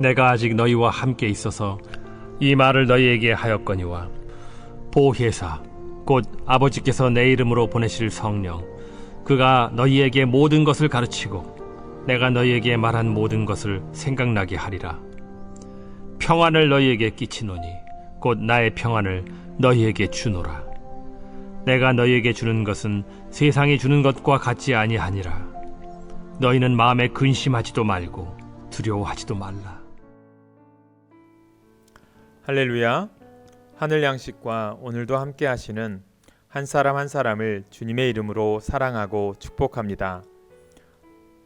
내가 아직 너희와 함께 있어서 이 말을 너희에게 하였거니와 보혜사 곧 아버지께서 내 이름으로 보내실 성령 그가 너희에게 모든 것을 가르치고 내가 너희에게 말한 모든 것을 생각나게 하리라. 평안을 너희에게 끼치노니 곧 나의 평안을 너희에게 주노라. 내가 너희에게 주는 것은 세상이 주는 것과 같지 아니하니라. 너희는 마음에 근심하지도 말고 두려워하지도 말라 할렐루야. 하늘 양식과 오늘도 함께 하시는 한 사람 한 사람을 주님의 이름으로 사랑하고 축복합니다.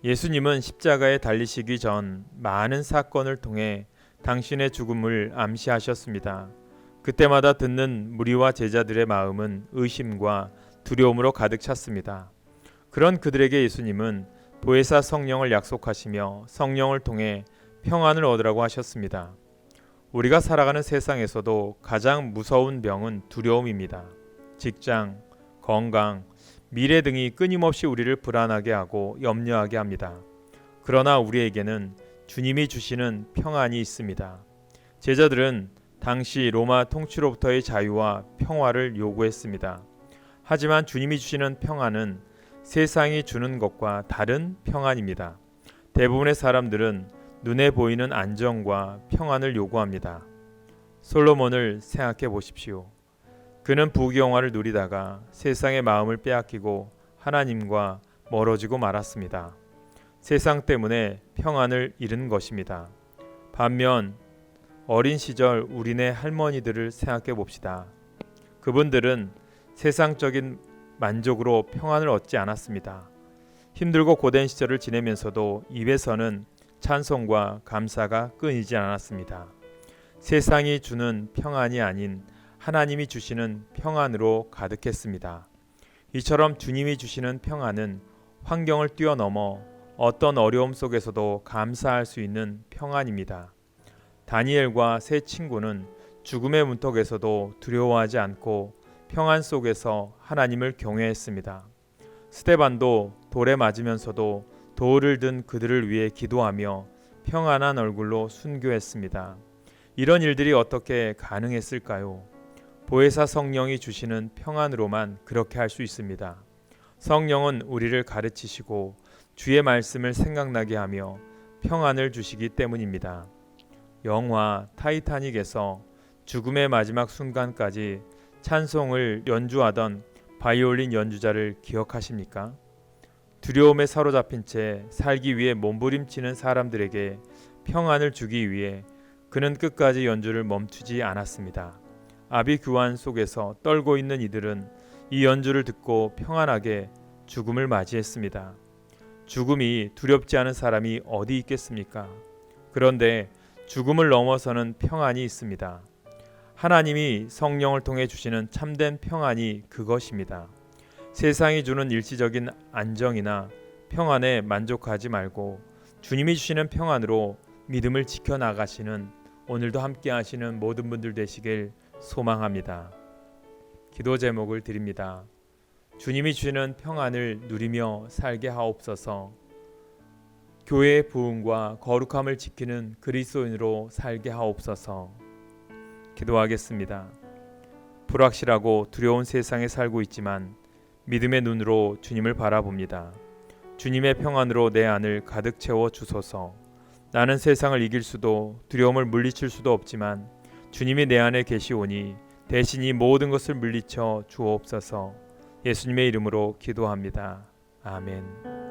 예수님은 십자가에 달리시기 전 많은 사건을 통해 당신의 죽음을 암시하셨습니다. 그때마다 듣는 무리와 제자들의 마음은 의심과 두려움으로 가득 찼습니다. 그런 그들에게 예수님은 보혜사 성령을 약속하시며 성령을 통해 평안을 얻으라고 하셨습니다. 우리가 살아가는 세상에서도 가장 무서운 병은 두려움입니다. 직장, 건강, 미래 등이 끊임없이 우리를 불안하게 하고 염려하게 합니다. 그러나 우리에게는 주님이 주시는 평안이 있습니다. 제자들은 당시 로마 통치로부터의 자유와 평화를 요구했습니다. 하지만 주님이 주시는 평안은 세상이 주는 것과 다른 평안입니다. 대부분의 사람들은 눈에 보이는 안정과 평안을 요구합니다. 솔로몬을 생각해 보십시오. 그는 부귀영화를 누리다가 세상의 마음을 빼앗기고 하나님과 멀어지고 말았습니다. 세상 때문에 평안을 잃은 것입니다. 반면 어린 시절 우리네 할머니들을 생각해 봅시다. 그분들은 세상적인 만족으로 평안을 얻지 않았습니다. 힘들고 고된 시절을 지내면서도 입에서는 찬송과 감사가 끊이지 않았습니다. 세상이 주는 평안이 아닌 하나님이 주시는 평안으로 가득했습니다. 이처럼 주님이 주시는 평안은 환경을 뛰어넘어 어떤 어려움 속에서도 감사할 수 있는 평안입니다. 다니엘과 세 친구는 죽음의 문턱에서도 두려워하지 않고 평안 속에서 하나님을 경외했습니다. 스테반도 돌에 맞으면서도 돌을 든 그들을 위해 기도하며 평안한 얼굴로 순교했습니다. 이런 일들이 어떻게 가능했을까요? 보혜사 성령이 주시는 평안으로만 그렇게 할 수 있습니다. 성령은 우리를 가르치시고 주의 말씀을 생각나게 하며 평안을 주시기 때문입니다. 영화 타이타닉에서 죽음의 마지막 순간까지 찬송을 연주하던 바이올린 연주자를 기억하십니까? 두려움에 사로잡힌 채 살기 위해 몸부림치는 사람들에게 평안을 주기 위해 그는 끝까지 연주를 멈추지 않았습니다. 아비 규환 속에서 떨고 있는 이들은 이 연주를 듣고 평안하게 죽음을 맞이했습니다. 죽음이 두렵지 않은 사람이 어디 있겠습니까? 그런데 죽음을 넘어서는 평안이 있습니다. 하나님이 성령을 통해 주시는 참된 평안이 그것입니다. 세상이 주는 일시적인 안정이나 평안에 만족하지 말고 주님이 주시는 평안으로 믿음을 지켜 나가시는 오늘도 함께 하시는 모든 분들 되시길 소망합니다. 기도 제목을 드립니다. 주님이 주시는 평안을 누리며 살게 하옵소서. 교회의 부흥과 거룩함을 지키는 그리스도인으로 살게 하옵소서. 기도하겠습니다. 불확실하고 두려운 세상에 살고 있지만 믿음의 눈으로 주님을 바라봅니다. 주님의 평안으로 내 안을 가득 채워 주소서. 나는 세상을 이길 수도 두려움을 물리칠 수도 없지만 주님이 내 안에 계시오니 대신 이 모든 것을 물리쳐 주옵소서. 예수님의 이름으로 기도합니다. 아멘.